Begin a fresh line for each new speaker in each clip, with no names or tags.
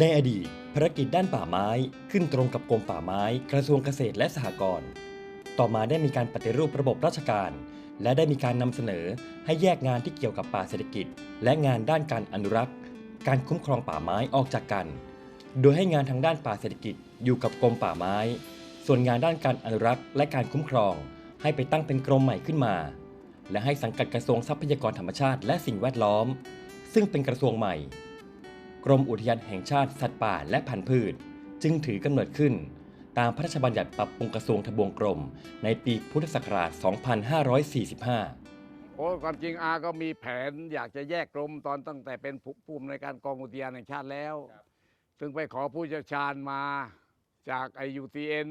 ในอดีตภารกิจด้านป่าไม้ขึ้นตรงกับกรมป่าไม้ กระทรวงเกษตรและสหกรณ์ ต่อมาได้มีการปฏิรูประบบราชการ และได้มีการนำเสนอให้แยกงานที่เกี่ยวกับป่าเศรษฐกิจ และงานด้านการอนุรักษ์ การคุ้มครองป่าไม้ออกจากกัน โดยให้งานทางด้านป่าเศรษฐกิจอยู่กับกรมป่าไม้ ส่วนงานด้านการอนุรักษ์และการคุ้มครอง ให้ไปตั้งเป็นกรมใหม่ขึ้นมา และให้สังกัดกระทรวงทรัพยากรธรรมชาติ และสิ่งแวดล้อม ซึ่งเป็นกระทรวงใหม่ กรมอุทยานแห่งชาติสัตว์ป่าและพันธุ์พืช จึงถือกำเนิดขึ้น ตามพระราชบัญญัติปรับปรุงกระทรวงทบวงกรม ในปีพุทธศักราช 2545
โอ้ความจริงอาก็มีแผนอยากจะแยกกรมตอนตั้งแต่เป็นผู้ผู้อำนการกองอุทยานแห่งชาติแล้ว ซึ่งไปขอผู้เชี่ยวชาญมาจากไอยูทีเอ็น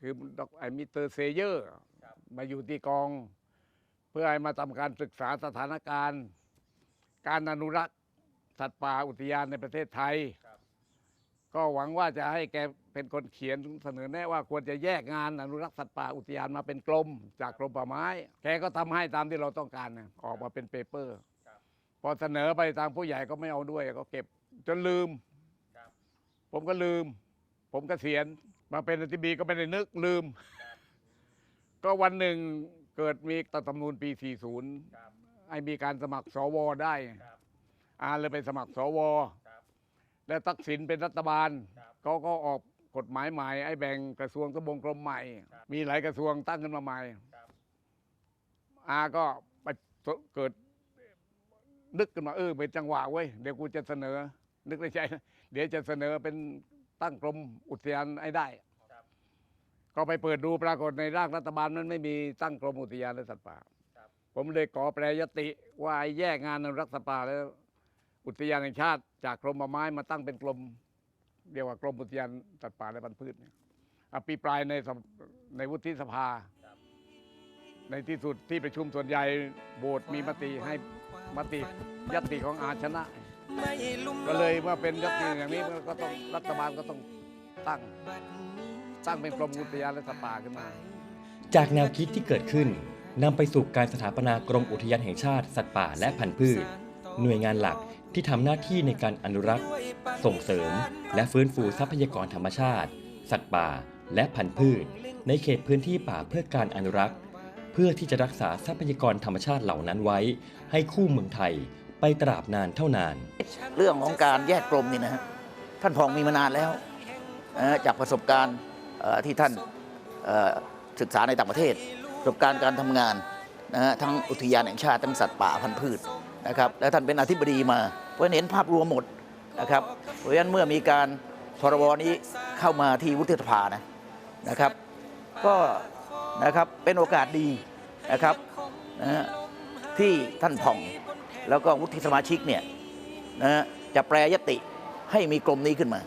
คือดอกไอมิเตอร์เซเยอร์ มาอยู่ที่กอง เพื่อให้มาทำการศึกษาสถานการณ์ การอนุรักษ์ สัตว์ป่าอุทยานในประเทศไทย ก็หวังว่าจะให้แกเป็นคนเขียนเสนอแนะว่าควรจะแยกงานอนุรักษ์สัตว์ป่าอุทยานมาเป็นกรมจากกรมป่าไม้ แกก็ทำให้ตามที่เราต้องการนะออกมาเป็นเปเปอร์พอเสนอไปทางผู้ใหญ่ก็ไม่เอาด้วยก็เก็บจนลืม ผมก็ลืม ผมก็เสียนมาเป็นอธิบดีก็ไม่ได้นึกลืม ก็วันหนึ่งเกิดมีรัฐธรรมนูญปี 40 ให้มีการสมัครสวได้ อาเลยไปสมัครสวและทักษิณเป็นรัฐบาลเขาก็ออกกฎหมายใหม่ไอ้แบ่งกระทรวงทบวงกรมใหม่มีหลายกระทรวงตั้งขึ้นมาใหม่อาก็ไปเกิดนึกขึ้นมาเออเป็นจังหวะเว้ยเดี๋ยวกูจะเสนอ นึกในใจนะเดี๋ยวจะเสนอเป็นตั้งกรมอุทยานให้ได้ก็ไปเปิดดูปรากฏในร่างรัฐบาลมันไม่มีตั้งกรมอุทยานและสัตว์ป่าผมเลยขอแปรยติว่าไอ้แยกงานอนุรักษ์สัตว์ป่าแล้ว อุทยานแห่งชาติ จากกรมป่าไม้มาตั้งเป็นกรมเรียกว่ากรมอุทยานสัตว์ป่าและพันธุ์พืชเนี่ยอภิปรายในสภในวุฒิสภา ในที่สุดที่ประชุมส่วนใหญ่โหวตมีมติให้มติยติของอาชนะก็เลยเมื่อเป็นยติอย่างนี้ก็ต้องรัฐบาลก็ต้องตั้งตั้งเป็นกรมอุทยานและสัตว์ป่าขึ้นมา
จากแนวคิดที่เกิดขึ้นนำไปสู่การสถาปนากรมอุทยานแห่งชาติ สัตว์ป่าและพันธุ์พืช หน่วยงานหลัก ที่ทำหน้าที่ในการอนุรักษ์ ส่งเสริม และฟื้นฟูทรัพยากรธรรมชาติ สัตว์ป่า และพันธุ์พืช ในเขตพื้นที่ป่าเพื่อการอนุรักษ์ เพื่อที่จะรักษาทรัพยากรธรรมชาติเหล่านั้นไว้ ให้คู่เมืองไทยไปตราบนานเท่านาน
เรื่องของการแยกกรมนี่นะฮะท่านพองมีมานานแล้วจากประสบการณ์ที่ท่านศึกษาในต่างประเทศ ประสบการณ์การทำงานนะฮะทั้งอุทยานแห่งชาติทั้งสัตว์ป่าพันธุ์พืชนะครับแล้วท่านเป็นอธิบดีมา เพราะฉะนั้นเห็นภาพรวมหมดนะครับเพราะฉะนั้นเมื่อมีการพรบนี้เข้ามาที่วุฒิสภานะนะครับ ก็นะครับเป็นโอกาสดีนะครับนะฮะที่ท่านผ่องแล้วก็วุฒิสมาชิกเนี่ยนะฮะจะแปรยติให้มีกรมนี้ขึ้นมา